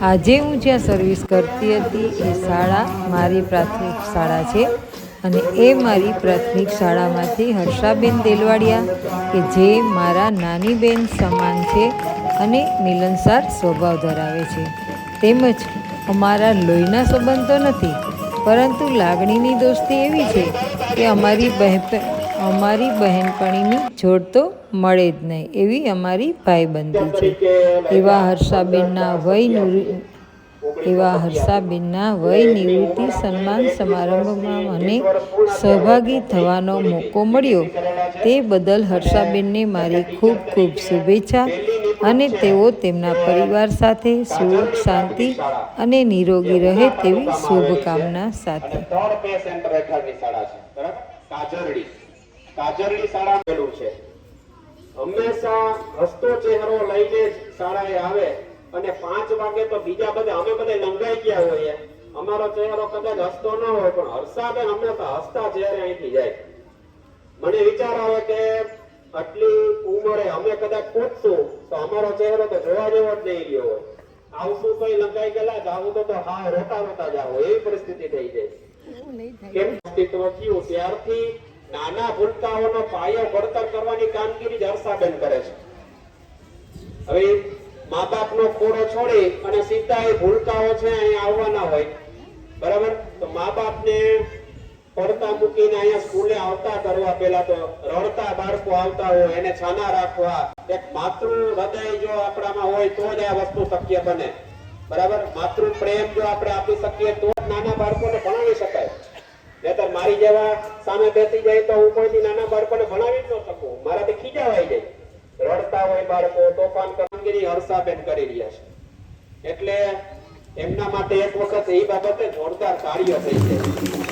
આજે હું જ્યાં સર્વિસ કરતી હતી એ શાળા મારી પ્રાથમિક શાળા છે અને એ મારી પ્રાથમિક શાળામાંથી હર્ષાબેન દેલવાડિયા કે જે મારા નાની બેન સમાન છે અને મિલનસાર સ્વભાવ ધરાવે છે. તેમજ અમારા લોહીના સંબંધ નથી, પરંતુ લાગણીની દોસ્તી એવી છે કે અમારી બહેન અમારી બહેનપણીની જોડ તો મળે જ નહીં, એવી અમારી ભાઈબંધી છે. એવા હર્ષાબેનના વય એવા હર્ષાબેનના વય નિવૃત્તિ સન્માન સમારંભમાં મને સહભાગી થવાનો મોકો મળ્યો. તે બદલ હર્ષાબેનને મારી ખૂબ ખૂબ શુભેચ્છા અને તેઓ તેમના પરિવાર સાથે સુખ, શાંતિ અને નિરોગી રહે તેવી શુભકામના સાથે. હેઠળની શાળા પેલું છે. હંમેશા હસતો ચહેરો લઈને જ શાળાએ આવે અને પાંચ વાગે તો બીજા બધા અમે બધા લંગાઈ ગયા હોઈએ. અમારો ચહેરો કદાચ હસતો ન હોય પણ હર્ષાબેન હંમેશા હસતા ચહેરે અહીંથી જાય. મને વિચાર આવે કે આટલી ઉંમરે અમે કદાચ પૂછશું તો અમારો ચહેરો તો જોવા જેવો જ નહીં રહ્યો હોય. આવશું તો લંકાઈ ગયેલા જ આવું તો હા રોતા રોતા જ આવો એવી પરિસ્થિતિ થઈ જાય. કેમ? અસ્તિત્વ થયું ત્યારથી નાના ભૂલકાઓનો પાયો ઘડતર કરવાની કામગીરી જ હર્ષાબેન કરે છે. હવે મા બાપનો ખોડો છોડી અને સીધા એ ભૂલકાઓ છે અહીંયા આવવાના હોય. બરાબર? તો મા બાપને પડતા મૂકીને અહીંયા સ્કૂલે આવતા કરવા પેલા તો રડતા બાળકો આવતા હોય, એને છાના રાખવા. એક માતૃ હૃદય જો આપણામાં હોય તો જ આ વસ્તુ શક્ય બને. બરાબર? માતૃ પ્રેમ જો આપણે આપી શકીએ તો જ નાના બાળકોને ભણાવી શકાય. નહીતર મારી જેવા સામે બેસી જાય તો હું કોઈથી નાના બાળકોને ભણાવી જ ન શકું. મારાથી ખીજાવાઈ જાય. રડતા હોય બાળકો, તોફાન કામગીરી હર્ષાબેન કરી રહ્યા છે. એટલે એમના માટે એક વખત એ બાબતે જોરદાર કાર્ય થઈ છે.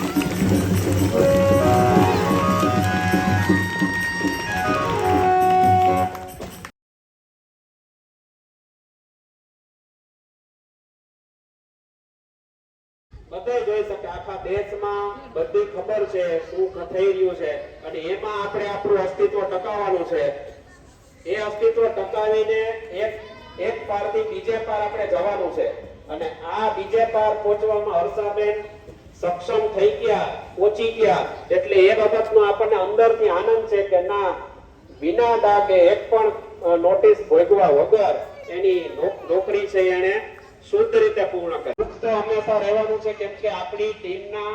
દેશમાં બધી ખબર છે, શું થઈ રહ્યું છે. અને એમાં આપણે આપણું અસ્તિત્વ ટકાવવાનું છે. એ અસ્તિત્વ ટકાવીને એક એક પારથી બીજે પાર આપણે જવાનું છે. અને આ બીજે પાર પહોંચવામાં હર્ષાબેન સક્ષમ થઈ ગયા, પહોંચી ગયા. એટલે એ બાબતનો આપણને અંદરથી આનંદ છે કે ના, વિના દાગે એક પણ નોટિસ ભોગવા વગર એની નોકરી છે એને શુદ્ધ રીતે પૂર્ણ કરી. મુક્ત હંમેશા રહેવાનું છે કેમ કે આપણી ટીમના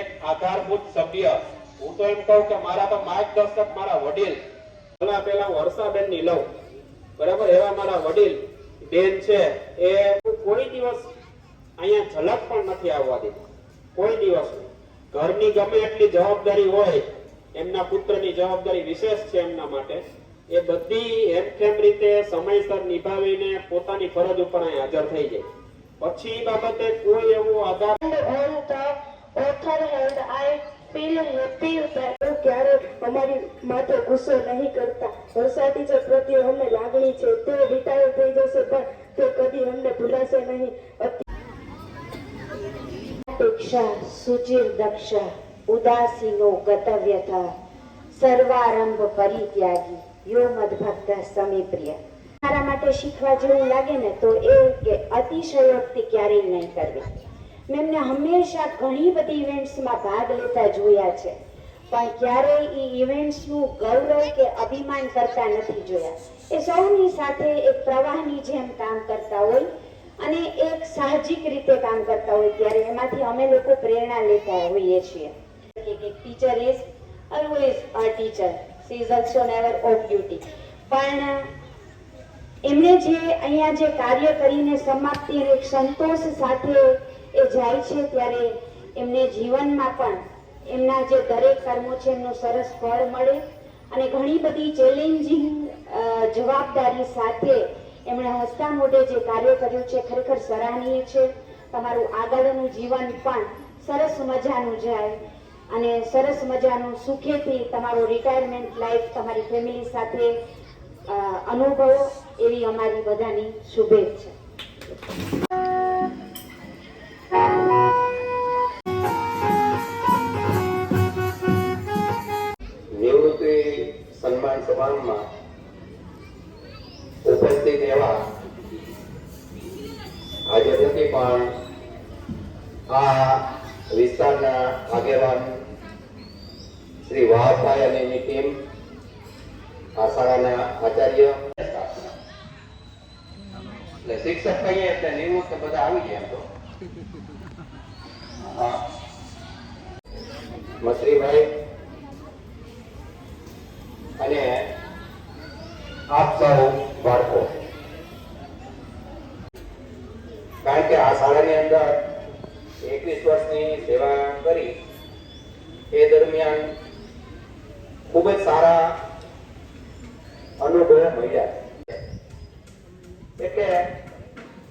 એક આધારભૂત સભ્ય. હું તો એમ કહું કે મારા તો માર્ગદર્શક મારા વડીલ. પેલા પેલા હું હર્ષાબેનની લઉં. બરાબર? એવા મારા વડીલ, બેન છે. એ કોઈ દિવસ અહીંયા ઝલક પણ નથી આવવા દીધી કોઈ દિવસ ઘરની ગમે એટલી જવાબદારી હોય, એમના પુત્રની જવાબદારી વિશેષ છે એમના માટે, એ બધી હેમખેમ રીતે સમયસર નિભાવીને પોતાની ફરજ ઉપર હાજર થઈ જાય. પછી બાબતે કોઈ એવો આધાર on the author hand, I feel happy that હું ક્યારે અમારી ગતવ્યથા સર્વારંભ પરિત્યાગી યો મદભક્ત સમી પ્રિય મારા માટે શીખવા જેવું લાગે ને તો એ કે અતિશયોક્તિ ક્યારેય નહીં કરવી. મેં એમને હંમેશા ઘણી બધી ઇવેન્ટ્સમાં ભાગ લેતા જોયા છે. પણ ક્યારેય એ ઇવેન્ટ્સનું ગૌરવ કે અભિમાન કરતા નથી જોયા. એ સૌની સાથે એક પ્રવાહની જેમ કામ કરતા હોય અને એક સાહજિક રીતે કામ કરતા હોય ત્યારે એમાંથી અમે લોકો પ્રેરણા લેતા હોઈએ છીએ. એક teacher is always a teacher she is also never off duty પણ એમણે જે અહીંયા જે કાર્ય કરીને સમાપ્તિ અને સંતોષ સાથે જાય છે ત્યારે એમને જીવનમાં પણ એમના જે દરેક કર્મો છે એમનું સરસ ફળ મળે. અને ઘણી બધી ચેલેન્જિંગ જવાબદારી સાથે એમણે હસતા મોઢે જે કાર્ય કર્યું છે ખરેખર સરાહનીય છે. તમારું આગળનું જીવન પણ સરસ મજાનું જાય. અને સરસ મજાનું સુખેથી તમારું રિટાયરમેન્ટ લાઈફ તમારી ફેમિલી સાથે અનુભવો એવી અમારી બધાની શુભેચ્છા. સન્માન ઉપસ્થિત એવા હાજર નથી, પણ આ વિસ્તારના આગેવાન શ્રી વાહભાઈ અને એની ટીમ આ શાળાના આચાર્ય એટલે શિક્ષક કહીએ એટલે નિવૃત્ત બધા આવી ગયા તો. મશ્રીભાઈ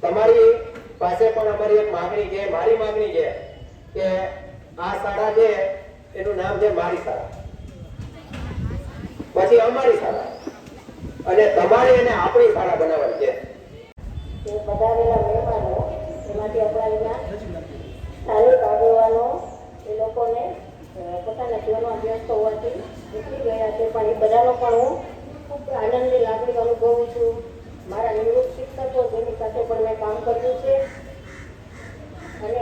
તમારી પાસે પણ અમારી એક માંગણી છે, મારી માંગણી છે કે આ શાળા છે, એનું નામ છે મારી શાળા. પછી અમારી શાળા. અને તમારે એને આપણી શાળા બનાવવાની છે. એ પધારેલા મહેમાનો, એમાંથી અહીંયા સ્થાનિક આગેવાનો એ લોકોને પોતાના જીવનમાં વ્યસ્ત હોવાથી નીકળી ગયા છે. પણ એ બધાનો પણ હું ખૂબ આનંદની લાગણી અનુભવું છું. મારા નિવૃત્ત શિક્ષકો, જેની સાથે પણ મેં કામ કર્યું છે. અને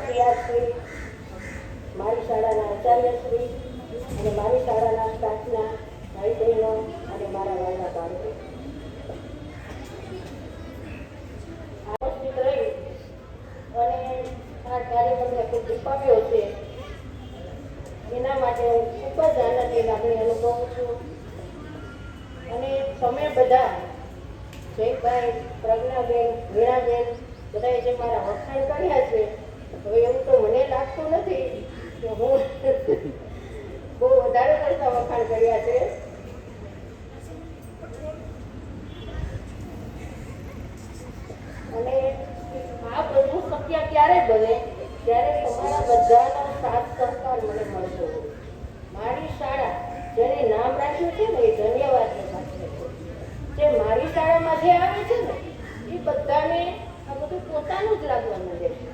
સીઆરશ્રી મારી શાળાના આચાર્યશ્રી અને મારી શાળાના સ્ટાફના ભાઈ બહેનો અને મારા વાલા બાળકો ઉપસ્થિત રહી અને આ કાર્યક્રમને ખૂબ દીપાવ્યો છે એના માટે હું ખૂબ જ આનંદની લાગણી અનુભવું છું અને તમે બધા જયભાઈ વીણાબેન બધાએ જે મારા વખાણ કર્યા છે હવે એવું તો મને લાગતું નથી કે હું બહુ વધારે પડતા વખાણ કર્યા છે અને આ બધું શક્ય ક્યારે બને જ્યારે તમારા બધાનો સાથ સહકાર મને મળતો હોય મારી શાળા જેને નામ રાખ્યું છે ને એ ધન્યવાદને પાત્ર છે જે મારી શાળામાં જે આવે છે ને એ બધાને આ બધું પોતાનું જ લાગવા માંડે છે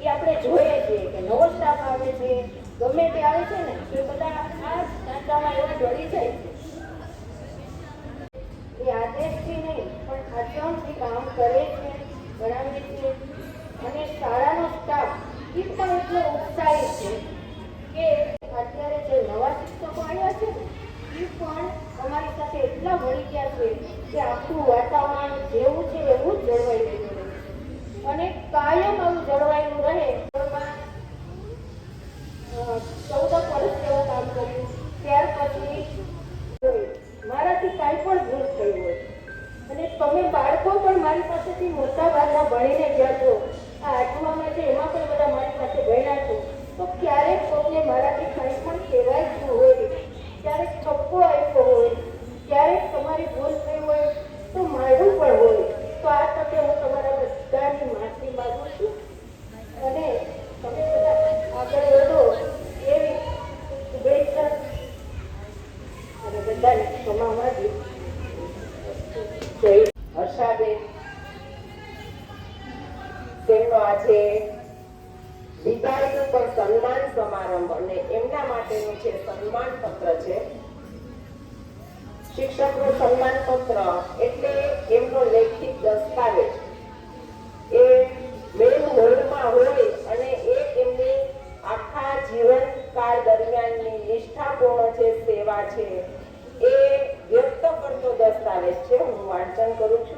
એ આપણે જોઈએ છીએ કે નવો સ્ટાફ આવે છે ગમે તે આવે છે ને તો એ બધા આ ઢાંચામાં એવા ડળી જાય છે એ આદેશથી નહીં પણ આચરણથી કામ કરે છે ભણાવે છે અને શાળાનો સ્ટાફ એ પણ ઉત્સાહી છે કે અત્યારે જે નવા શિક્ષકો આવ્યા છે એ પણ અમારી સાથે એટલા મળી ગયા છે કે આખું વાતાવરણ જેવું છે એવું જળવાઈ રહ્યું છે. અને કાયમ આવું જળવાયેલું રહે ચૌદ વર્ષ જેવું કામ કર્યું. ત્યાર પછી મારાથી કાંઈ પણ ભૂલ થઈ હોય. અને તમે બાળકો પણ મારી પાસેથી મોટા ભાગના ભણીને ગયા છો. આ આઠમામાં છે એમાં પણ બધા મારી પાસે ભણ્યા છો તો ક્યારેક કોઈને મારાથી કાંઈ પણ કહેવાય ગયું હોય ક્યારેક ઠપકો આપ્યો હોય ક્યારેક તમારી ભૂલ થઈ હોય તો મારું પણ હોય તો આ તકે હું તમારા બધાની માફી માગું છું અને તમે બધા આગળ વધો એવી શુભેચ્છા અને બધાને ક્ષમા માંગી જય હર્ષાબેન તેમનો આજે વિદાય ઉપર સન્માન સમારંભ અને એમના માટેનું જે સન્માન પત્ર છે. શિક્ષકનું સન્માન પત્ર એટલે એમનો લેખિત દસ્તાવેજ. એ મેન હોલમાં હોય અને એ એમની આખા જીવનકાળ દરમિયાનની નિષ્ઠાપૂર્ણ જે સેવા છે, એ વ્યક્ત કરતો દસ્તાવેજ છે. હું વાંચન કરું છું.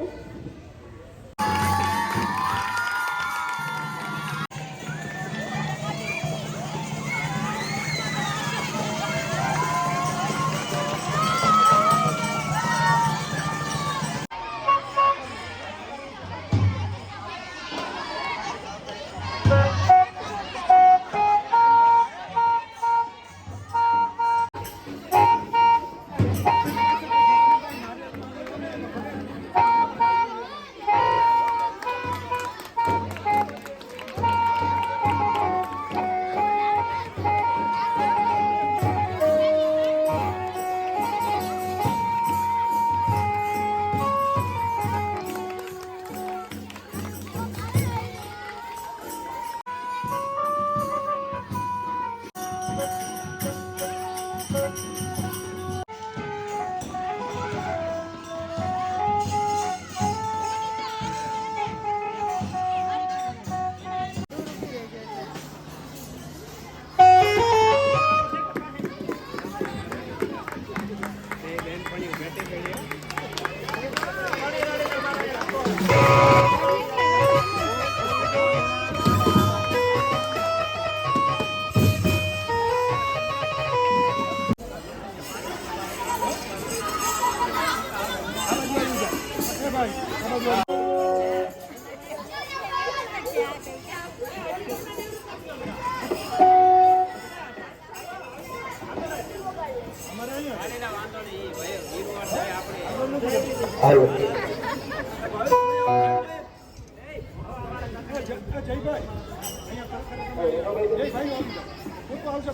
હાલો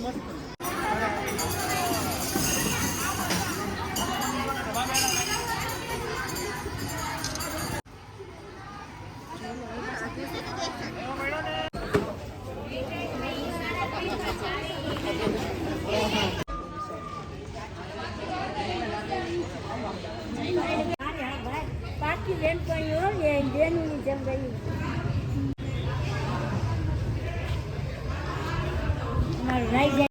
પાકી બેનપણીઓ બેનની જેમ રહી મારું રાઈ